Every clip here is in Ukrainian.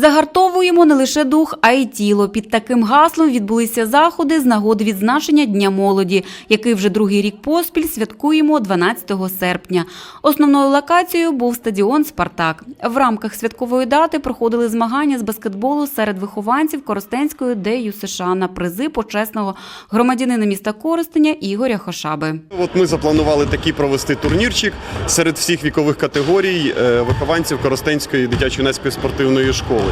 Загартовуємо не лише дух, а й тіло. Під таким гаслом відбулися заходи з нагоди відзначення Дня молоді, який вже другий рік поспіль святкуємо 12 серпня. Основною локацією був стадіон Спартак. В рамках святкової дати проходили змагання з баскетболу серед вихованців Коростенської ДЮ США на призи почесного громадянина міста Коростеня Ігоря Хошаби. От ми запланували такий провести турнірчик серед всіх вікових категорій е, вихованців Коростенської дитячо-юнацької спортивної школи.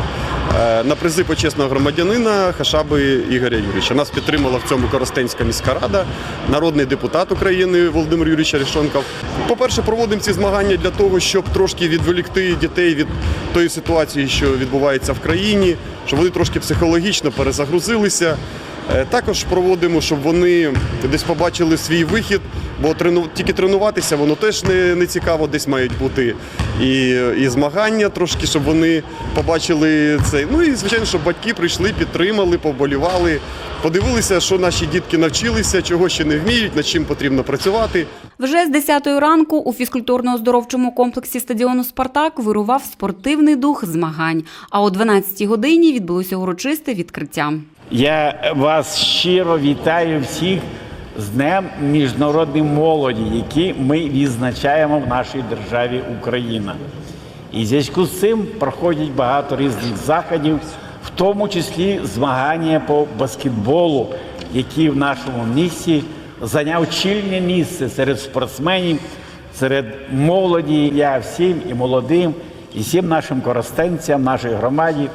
Е, На призи почесного громадянина Хашаби Ігоря Юрійовича. Нас підтримала в цьому Коростенська міська рада, народний депутат України Володимир Юрійович Арешонков. По-перше, проводимо ці змагання для того, щоб трошки відволікти дітей від тої ситуації, що відбувається в країні, щоб вони трошки психологічно перезагрузилися. Е, Також проводимо, щоб вони десь побачили свій вихід, бо трену... тільки тренуватися воно теж не, не цікаво, десь мають бути і, і змагання трошки, щоб вони побачили це. Ну і звичайно, щоб батьки прийшли, підтримали, поболівали, подивилися, що наші дітки навчилися, чого ще не вміють, над чим потрібно працювати. Вже з 10 ранку у фізкультурно-оздоровчому комплексі стадіону Спартак вирував спортивний дух змагань. А о 12-й годині відбулося урочисте відкриття. Я вас щиро вітаю всіх з Днем міжнародної молоді, який ми відзначаємо в нашій державі Україна. І в зв'язку з цим проходять багато різних заходів, в тому числі змагання по баскетболу, які в нашому місті зайняв чільне місце серед спортсменів, серед молоді. Я всім і молодим, і всім нашим коростенцям, нашій громаді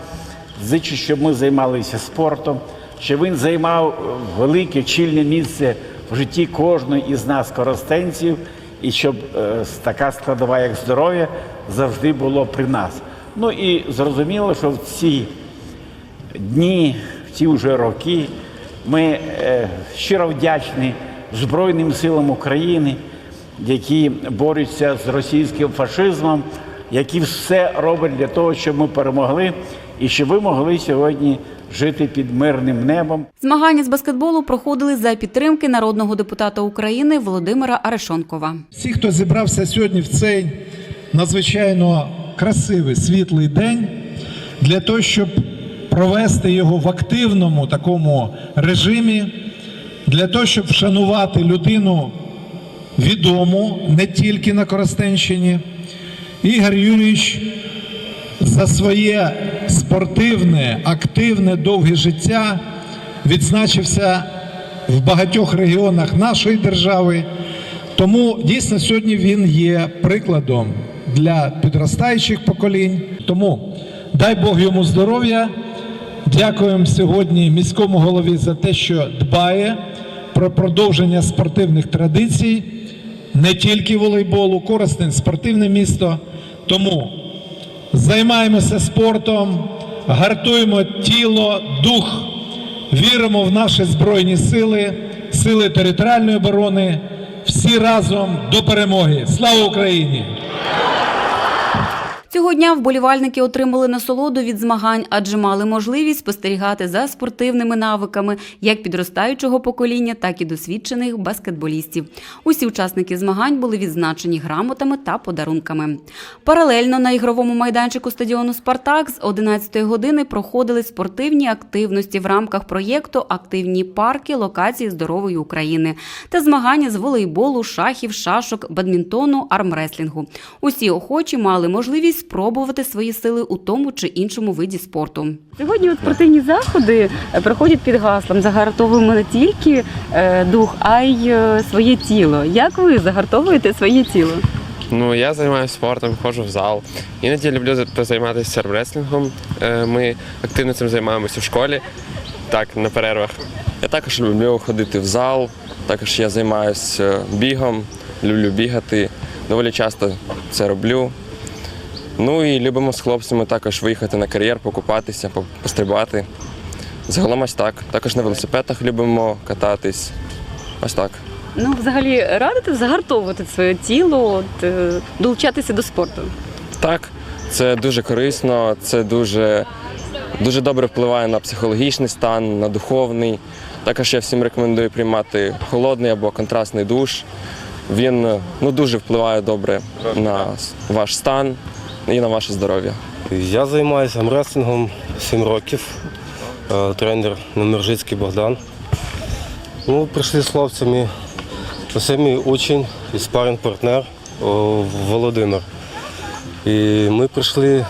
Зичу, щоб ми займалися спортом, щоб він займав велике чільне місце в житті кожної із нас, коростенців, і щоб е, така складова, як здоров'я, завжди було при нас. Ну і зрозуміло, що в ці дні, в ці вже роки, ми е, щиро вдячні Збройним силам України, які борються з російським фашизмом, які все роблять для того, щоб ми перемогли і щоб ви могли сьогодні жити під мирним небом. Змагання з баскетболу проходили за підтримки народного депутата України Володимира Арешонкова. Всі, хто зібрався сьогодні в цей надзвичайно красивий світлий день, для того, щоб провести його в активному такому режимі, для того, щоб вшанувати людину відому не тільки на Коростенщині. Ігор Юрійович за своє спортивне, активне, довге життя відзначився в багатьох регіонах нашої держави. Тому дійсно сьогодні він є прикладом для підростаючих поколінь. Тому дай Бог йому здоров'я. Дякуємо сьогодні міському голові за те, що дбає про продовження спортивних традицій, не тільки волейболу, Коростень спортивне місто. Тому займаємося спортом, гартуємо тіло, дух, віримо в наші збройні сили, сили територіальної оборони. Всі разом до перемоги. Слава Україні! Цього дня вболівальники отримали насолоду від змагань, адже мали можливість спостерігати за спортивними навиками як підростаючого покоління, так і досвідчених баскетболістів. Усі учасники змагань були відзначені грамотами та подарунками. Паралельно на ігровому майданчику стадіону Спартак з 11 години проходили спортивні активності в рамках проєкту Активні парки локації здорової України та змагання з волейболу, шахів, шашок, бадмінтону, армреслінгу. Усі охочі мали можливість спробувати свої сили у тому чи іншому виді спорту. Сьогодні от спортивні заходи е, проходять під гаслом Загартовуємо не тільки е, дух, а й е, своє тіло. Як ви загартовуєте своє тіло? Ну, я займаюся спортом, ходжу в зал. Іноді люблю за- позайматися армреслінгом. Е, Ми активно цим займаємося в школі, так, на перервах. Я також люблю ходити в зал, також я займаюся бігом, люблю бігати. Доволі часто це роблю. Ну і любимо з хлопцями також виїхати на кар'єр, покупатися, пострибати. Загалом ось так. Також на велосипедах любимо кататись. Ось так. Ну, взагалі, радите загартовувати своє тіло, от, е, долучатися до спорту. Так, це дуже корисно, це дуже, дуже добре впливає на психологічний стан, на духовний. Також я всім рекомендую приймати холодний або контрастний душ. Він ну, дуже впливає добре на ваш стан і на ваше здоров'я. Я займаюся амреслингом 7 років. Е, Тренер Немержицький Богдан. Ну, прийшли з хлопцями. Це мій учень і спаринг-партнер Володимир. І ми прийшли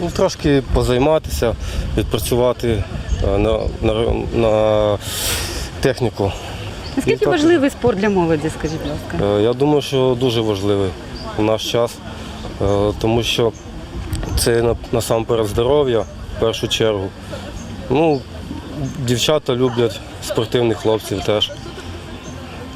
ну, трошки позайматися, відпрацювати е, на, на, на техніку. Наскільки важливий спорт для молоді, скажіть, будь ласка? Е, Я думаю, що дуже важливий у наш час, тому що це насамперед здоров'я в першу чергу. Ну, дівчата люблять спортивних хлопців теж.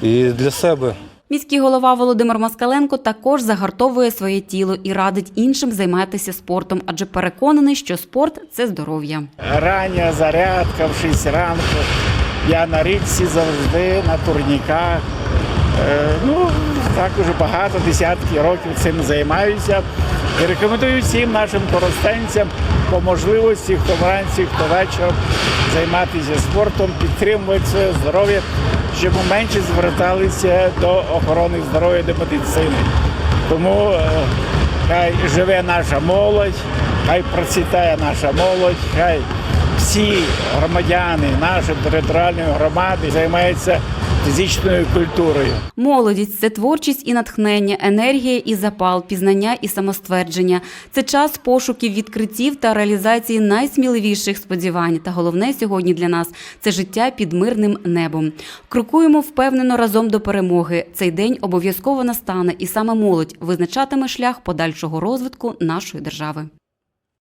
І для себе. Міський голова Володимир Москаленко також загартовує своє тіло і радить іншим займатися спортом, адже переконаний, що спорт це здоров'я. Рання зарядка в 6 ранку. Я на річці завжди на турніках. Е, Ну, так уже багато, десятки років цим займаюся. І рекомендую всім нашим коростенцям по можливості, хто вранці, хто вечором займатися спортом, підтримувати своє здоров'я, щоб менше зверталися до охорони здоров'я, до медицини. Тому е, хай живе наша молодь, хай процвітає наша молодь, хай всі громадяни нашої територіальної громади займаються фізичною культурою. Молодість це творчість і натхнення, енергія і запал, пізнання і самоствердження. Це час пошуків відкриттів та реалізації найсміливіших сподівань. Та головне сьогодні для нас це життя під мирним небом. Крокуємо впевнено разом до перемоги. Цей день обов'язково настане, і саме молодь визначатиме шлях подальшого розвитку нашої держави.